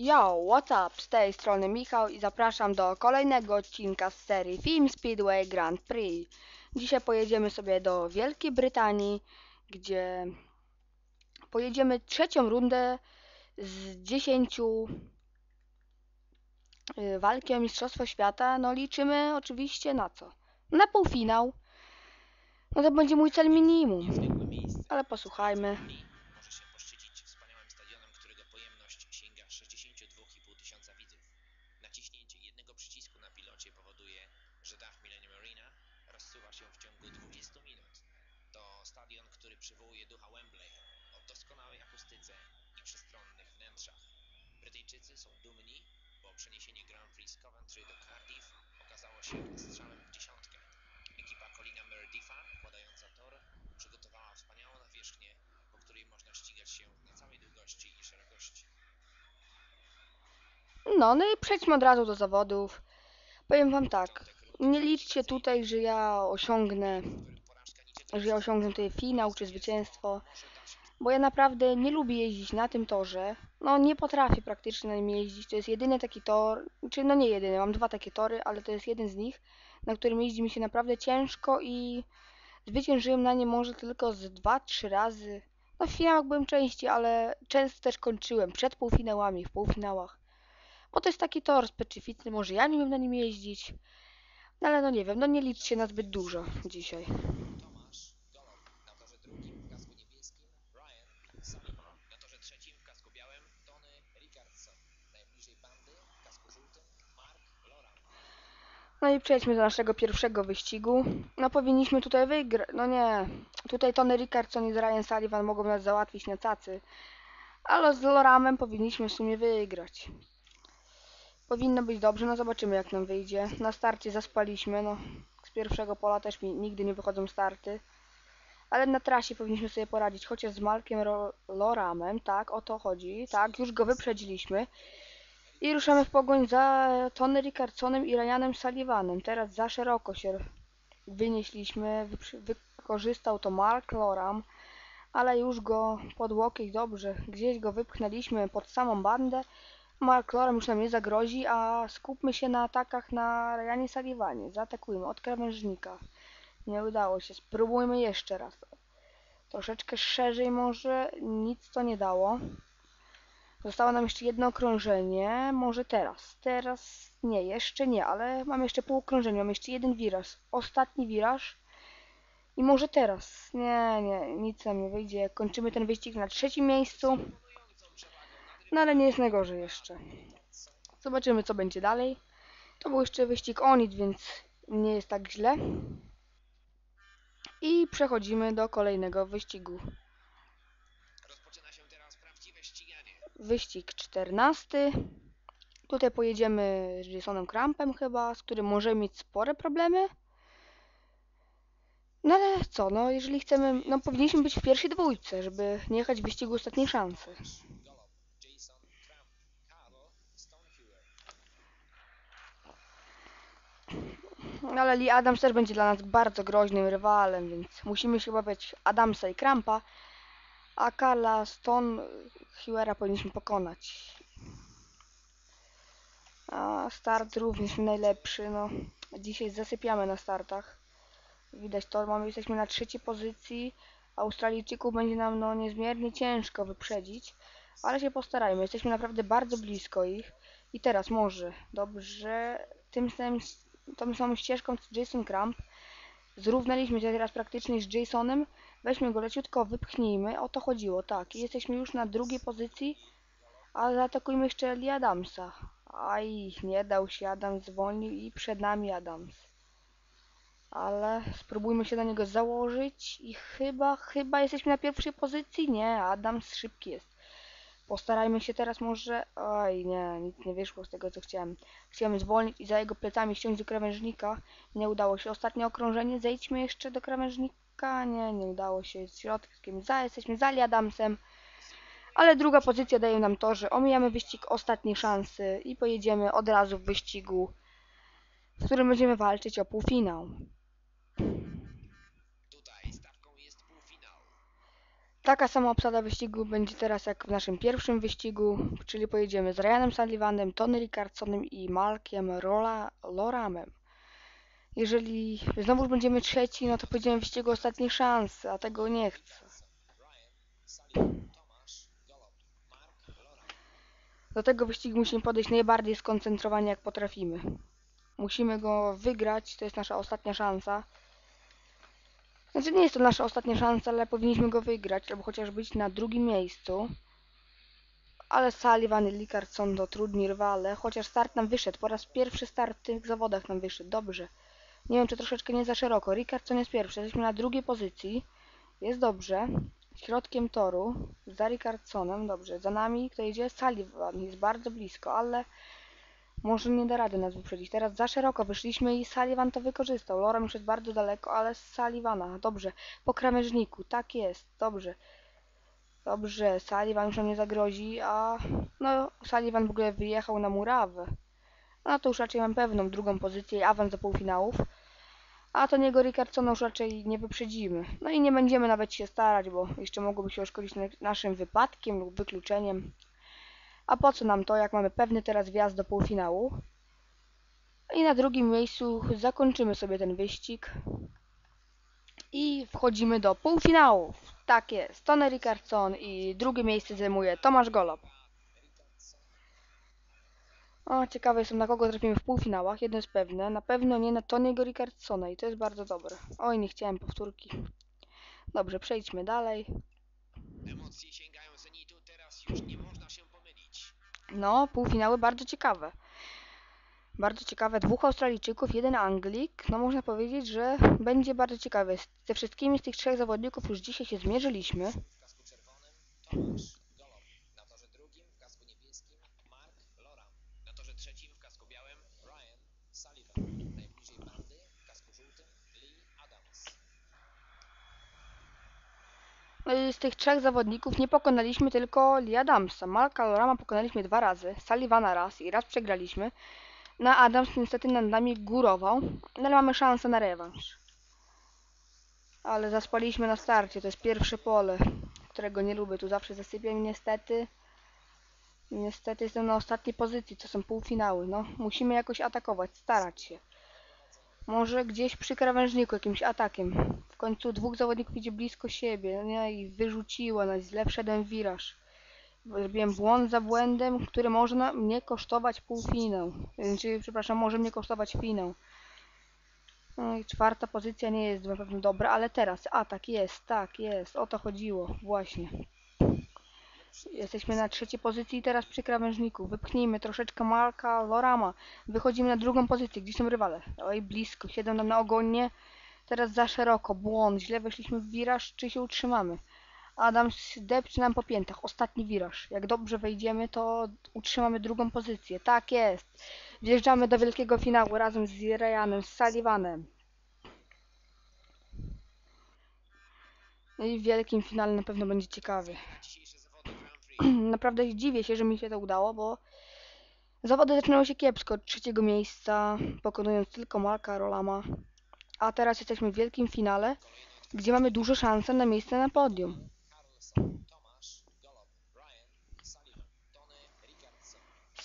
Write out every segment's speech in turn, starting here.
Yo, what's up? Z tej strony Michał i zapraszam do kolejnego odcinka z serii Film Speedway Grand Prix. Dzisiaj pojedziemy sobie do Wielkiej Brytanii, gdzie pojedziemy trzecią rundę z 10 y, walki o Mistrzostwo Świata. No liczymy oczywiście na co? Na półfinał. No to będzie mój cel minimum. Ale posłuchajmy. Się strzałem w dziesiątkę. Ekipa Colina układająca tor, przygotowała wspaniałą nawierzchnię, po której można ścigać się na całej długości i szerokości. No, no i przejdźmy od razu do zawodów. Powiem wam tak, nie liczcie tutaj, że ja osiągnę, że ja osiągnę tutaj finał czy zwycięstwo, bo ja naprawdę nie lubię jeździć na tym torze. No, nie potrafię praktycznie na nim jeździć. To jest jedyny taki tor, czy no nie jedyny, mam dwa takie tory, ale to jest jeden z nich, na którym jeździ mi się naprawdę ciężko i zwyciężyłem na nie może tylko z dwa, trzy razy. No, w finałach byłem częściej, ale często też kończyłem przed półfinałami, w półfinałach. Bo to jest taki tor specyficzny, może ja nie wiem na nim jeździć. No ale no nie wiem, no nie liczcie na zbyt dużo dzisiaj. Tomasz, Golob na torze drugim w kasku niebieskim, Ryan, Sullivan na torze trzecim w kasku białym, Tony Rickardson, najbliżej bandy w kasku żółtym, Mark Loran. No i przejdźmy do naszego pierwszego wyścigu. No powinniśmy tutaj wygrać, no nie. Tutaj Tony Rickardson i Ryan Sullivan mogą nas załatwić na cacy. Ale z Loramem powinniśmy w sumie wygrać. Powinno być dobrze, no zobaczymy jak nam wyjdzie. Na starcie zaspaliśmy, no. Z pierwszego pola też mi nigdy nie wychodzą starty. Ale na trasie powinniśmy sobie poradzić, chociaż z Markiem Ro Loramem, tak, o to chodzi. Tak, już go wyprzedziliśmy. I ruszamy w pogoń za Tony Rickardsonem i Ryanem Sullivanem. Teraz za szeroko się wynieśliśmy. Wykorzystał to Mark Loram, ale już go pod łokieć dobrze. Gdzieś go wypchnęliśmy pod samą bandę. Mark Loram już nam nie zagrozi, a skupmy się na atakach na Ryanie Sullivanie. Zaatakujmy od krawężnika. Nie udało się. Spróbujmy jeszcze raz. Troszeczkę szerzej może. Nic to nie dało. Zostało nam jeszcze jedno okrążenie. Może teraz. Teraz nie, jeszcze nie, ale mam jeszcze pół okrążenia. Mam jeszcze jeden wiraż. Ostatni wiraż. I może teraz. Nie, nie, nic nam nie wyjdzie. Kończymy ten wyścig na trzecim miejscu. No ale nie jest najgorzej jeszcze. Zobaczymy co będzie dalej. To był jeszcze wyścig o nic, więc nie jest tak źle. I przechodzimy do kolejnego wyścigu. Rozpoczyna się teraz prawdziwe ściganie. Wyścig 14. Tutaj pojedziemy z Jasonem Crampem chyba, z którym możemy mieć spore problemy. No ale co, no jeżeli chcemy, no powinniśmy być w pierwszej dwójce, żeby nie jechać w wyścigu ostatniej szansy. No ale Lee Adams też będzie dla nas bardzo groźnym rywalem, więc musimy się być Adamsa i Crampa, a Karla Stone Hewera powinniśmy pokonać. A start również najlepszy, no. Dzisiaj zasypiamy na startach. Widać to, mamy, jesteśmy na trzeciej pozycji. Australijczyków będzie nam no niezmiernie ciężko wyprzedzić, ale się postarajmy. Jesteśmy naprawdę bardzo blisko ich. I teraz może, dobrze, tym samym, tą samą ścieżką co Jason Cramp. Zrównaliśmy się teraz praktycznie z Jasonem. Weźmy go leciutko, wypchnijmy. O to chodziło, tak. Jesteśmy już na drugiej pozycji, a zaatakujmy jeszcze Lee Adamsa. Aj, nie dał się, Adams zwolnił i przed nami Adams. Ale spróbujmy się do niego założyć i chyba, chyba jesteśmy na pierwszej pozycji. Nie, Adams szybki jest. Postarajmy się teraz może... Oj, nie, nic nie wyszło z tego, co chciałem. Chciałem zwolnić i za jego plecami ściąć do krawężnika. Nie udało się. Ostatnie okrążenie. Zejdźmy jeszcze do krawężnika. Nie, nie udało się. Z środkiem za. Jesteśmy za Adamsem. Ale druga pozycja daje nam to, że omijamy wyścig ostatniej szansy i pojedziemy od razu w wyścigu, w którym będziemy walczyć o półfinał. Tutaj stawką jest półfinał. Taka sama obsada wyścigu będzie teraz jak w naszym pierwszym wyścigu, czyli pojedziemy z Ryanem Sullivanem, Tony Rickardsonem i Markiem Rola, Loramem. Jeżeli znowuż będziemy trzeci, no to pojedziemy w wyścigu ostatniej szansy, a tego nie chcę. Do tego wyścigu musimy podejść najbardziej skoncentrowani jak potrafimy. Musimy go wygrać, to jest nasza ostatnia szansa. Znaczy nie jest to nasza ostatnia szansa, ale powinniśmy go wygrać, albo chociaż być na drugim miejscu. Ale Sullivan i Rickardson to trudni rywale, chociaż start nam wyszedł. Po raz pierwszy start w tych zawodach nam wyszedł, dobrze. Nie wiem, czy troszeczkę nie za szeroko. Rickardson jest pierwszy, jesteśmy na drugiej pozycji. Jest dobrze. Środkiem toru, za Rickardsonem, dobrze. Za nami, kto idzie? Sullivan, jest bardzo blisko, ale może nie da rady nas wyprzedzić. Teraz za szeroko wyszliśmy i Sullivan to wykorzystał. Lorem już jest bardzo daleko, ale z Sullivana, dobrze. Po krawężniku, tak jest, dobrze. Dobrze, Sullivan już nam nie zagrozi, a no Sullivan w ogóle wyjechał na murawę. No to już raczej mam pewną drugą pozycję i awans do półfinałów. A to niego Rickardsona już raczej nie wyprzedzimy. No i nie będziemy nawet się starać, bo jeszcze mogłoby się oszkodzić na- naszym wypadkiem lub wykluczeniem. A po co nam to, jak mamy pewny teraz wjazd do półfinału? I na drugim miejscu zakończymy sobie ten wyścig. I wchodzimy do półfinałów. Tak jest, Tony Rickardson i drugie miejsce zajmuje Tomasz Golob. O, ciekawe jestem na kogo trafimy w półfinałach. Jedno jest pewne, na pewno nie na Tony'ego Rickardsona i to jest bardzo dobre. Oj, nie chciałem powtórki. Dobrze, przejdźmy dalej. Emocje sięgają zenitu, teraz już nie. No, półfinały bardzo ciekawe. Bardzo ciekawe. Dwóch Australijczyków, jeden Anglik. No można powiedzieć, że będzie bardzo ciekawe. Ze wszystkimi z tych trzech zawodników już dzisiaj się zmierzyliśmy. Mark. Na trzecim w kasku białym Sullivan. Najbliżej bandy w kasku żółtym Lee Adams. No i z tych trzech zawodników nie pokonaliśmy tylko Lee Adamsa. Marka Lorama pokonaliśmy dwa razy, Sullivana raz i raz przegraliśmy. Na Adams niestety nad nami górował, no ale mamy szansę na rewanż. Ale zaspaliśmy na starcie, to jest pierwsze pole, którego nie lubię. Tu zawsze zasypiam niestety. Niestety jestem na ostatniej pozycji, to są półfinały. No, musimy jakoś atakować, starać się. Może gdzieś przy krawężniku jakimś atakiem. W końcu dwóch zawodników idzie blisko siebie, no i wyrzuciło nas, źle wszedłem wiraż. Zrobiłem błąd za błędem, który może na mnie kosztować półfinał. Znaczy, przepraszam, może mnie kosztować finał. No i czwarta pozycja nie jest na pewno dobra, ale teraz atak jest, tak, jest, o to chodziło, właśnie. Jesteśmy na trzeciej pozycji teraz przy krawężniku. Wypchnijmy troszeczkę Marka Lorama. Wychodzimy na drugą pozycję. Gdzie są rywale? Oj, blisko. Siedzą nam na ogonie. Teraz za szeroko. Błąd. Źle weszliśmy w wiraż. Czy się utrzymamy? Adam depcze nam po piętach. Ostatni wiraż. Jak dobrze wejdziemy, to utrzymamy drugą pozycję. Tak jest. Wjeżdżamy do wielkiego finału razem z Ryanem, z Sullivanem. No i w wielkim finale na pewno będzie ciekawie. Naprawdę dziwię się, że mi się to udało, bo zawody zaczynały się kiepsko od trzeciego miejsca, pokonując tylko Marka Rolama. A teraz jesteśmy w wielkim finale, gdzie mamy duże szanse na miejsce na podium.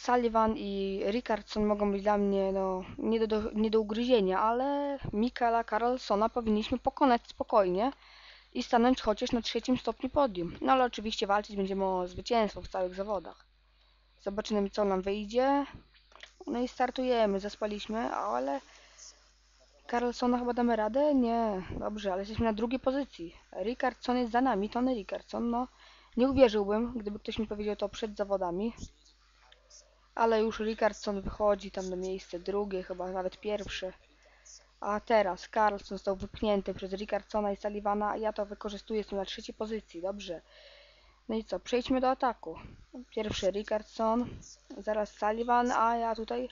Sullivan i Rickardson mogą być dla mnie no, nie, do, do, nie do ugryzienia, ale Michaela Carlsona powinniśmy pokonać spokojnie i stanąć chociaż na trzecim stopniu podium. No ale oczywiście walczyć będziemy o zwycięstwo w całych zawodach. Zobaczymy co nam wyjdzie. No i startujemy, zaspaliśmy, ale Carlsona chyba damy radę? Nie, dobrze, ale jesteśmy na drugiej pozycji. Rickardson jest za nami, Tony Rickardson, no nie uwierzyłbym, gdyby ktoś mi powiedział to przed zawodami. Ale już Rickardson wychodzi tam na miejsce drugie, chyba nawet pierwsze. A teraz Carlson został wypchnięty przez Rickardsona i Sullivana, a ja to wykorzystuję, jestem na trzeciej pozycji, dobrze. No i co, przejdźmy do ataku. Pierwszy Rickardson, zaraz Sullivan, a ja tutaj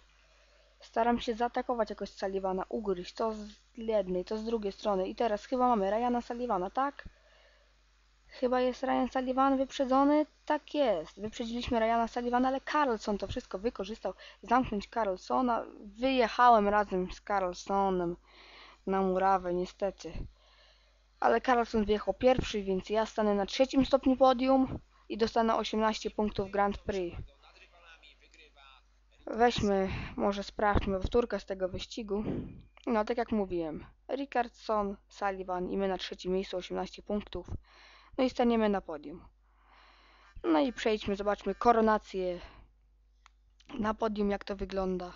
staram się zaatakować jakoś Sullivana, ugryźć, to z jednej, to z drugiej strony. I teraz chyba mamy Ryana Sullivana, tak? Chyba jest Ryan Sullivan wyprzedzony? Tak jest. Wyprzedziliśmy Ryana Sullivana, ale Carlson to wszystko wykorzystał. Zamknąć Carlsona. Wyjechałem razem z Carlsonem na murawę, niestety. ale Carlson wyjechał pierwszy, więc ja stanę na trzecim stopniu podium i dostanę 18 punktów Grand Prix. Weźmy, może sprawdźmy powtórkę z tego wyścigu. No, tak jak mówiłem, Rickardson, Sullivan i my na trzecim miejscu 18 punktów. No i staniemy na podium. No i przejdźmy, zobaczmy koronację na podium, jak to wygląda.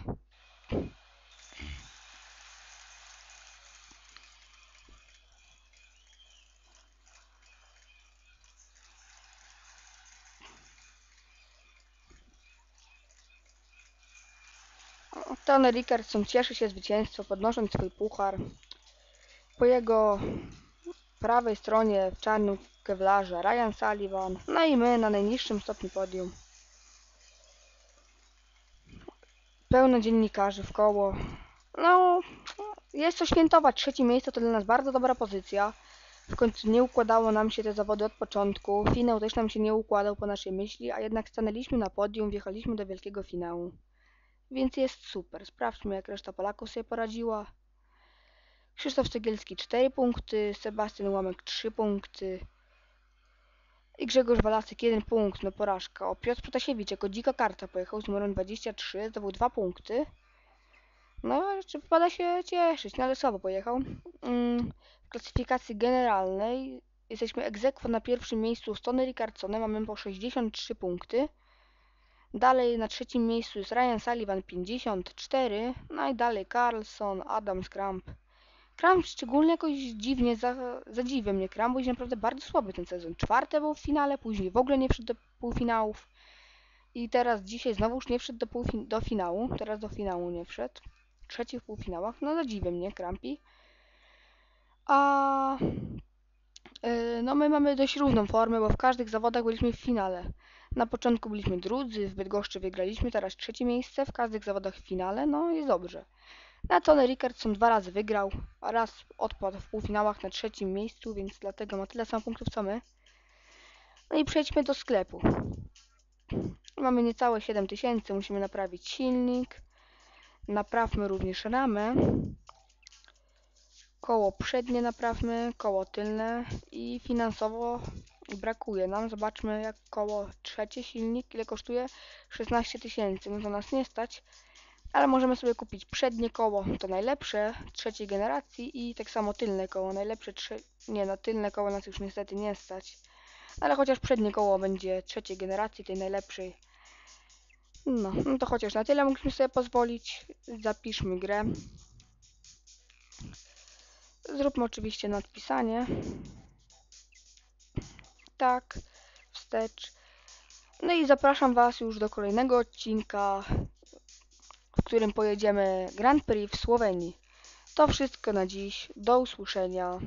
Tony Rickardson cieszy się zwycięstwo, podnosząc swój puchar. Po jego prawej stronie w czarnym kewlarze Ryan Sullivan, no i my na najniższym stopniu podium. Pełno dziennikarzy w koło. No, jest co świętować. Trzecie miejsce to dla nas bardzo dobra pozycja. W końcu nie układało nam się te zawody od początku. Finał też nam się nie układał po naszej myśli, a jednak stanęliśmy na podium, wjechaliśmy do wielkiego finału. Więc jest super. Sprawdźmy, jak reszta Polaków sobie poradziła. Krzysztof Cegielski 4 punkty, Sebastian Łamek 3 punkty i Grzegorz Walasek 1 punkt, no porażka. O, Piotr Protasiewicz jako dzika karta pojechał z numerem 23, zdobył 2 punkty. No, czy wypada się cieszyć, no ale słabo pojechał. Mm, w klasyfikacji generalnej jesteśmy egzekwo na pierwszym miejscu z Tony Rickardsonem, mamy po 63 punkty. Dalej na trzecim miejscu jest Ryan Sullivan 54, no i dalej Carlson, Adams, Kramp. Kramp szczególnie jakoś dziwnie, za, zadziwia mnie bo jest naprawdę bardzo słaby ten sezon. Czwarte był w finale, później w ogóle nie wszedł do półfinałów. I teraz dzisiaj znowuż nie wszedł do, półfin- do finału, teraz do finału nie wszedł. Trzeci w półfinałach, no zadziwia mnie Krampi. A yy, no my mamy dość równą formę, bo w każdych zawodach byliśmy w finale. Na początku byliśmy drudzy, w Bydgoszczy wygraliśmy, teraz trzecie miejsce, w każdych zawodach w finale, no jest dobrze. Na Tony Rickardson dwa razy wygrał, a raz odpadł w półfinałach na trzecim miejscu, więc dlatego ma tyle samo punktów co my. No i przejdźmy do sklepu. Mamy niecałe 7000, musimy naprawić silnik. Naprawmy również ramę. Koło przednie naprawmy, koło tylne i finansowo brakuje nam. Zobaczmy jak koło trzecie silnik, ile kosztuje? 16 tysięcy, no nas nie stać. Ale możemy sobie kupić przednie koło, to najlepsze, trzeciej generacji i tak samo tylne koło, najlepsze, trze... nie no, tylne koło nas już niestety nie stać. Ale chociaż przednie koło będzie trzeciej generacji, tej najlepszej. No, no to chociaż na tyle mogliśmy sobie pozwolić. Zapiszmy grę. Zróbmy oczywiście nadpisanie. Tak, wstecz. No i zapraszam Was już do kolejnego odcinka, którym pojedziemy Grand Prix w Słowenii. To wszystko na dziś. Do usłyszenia.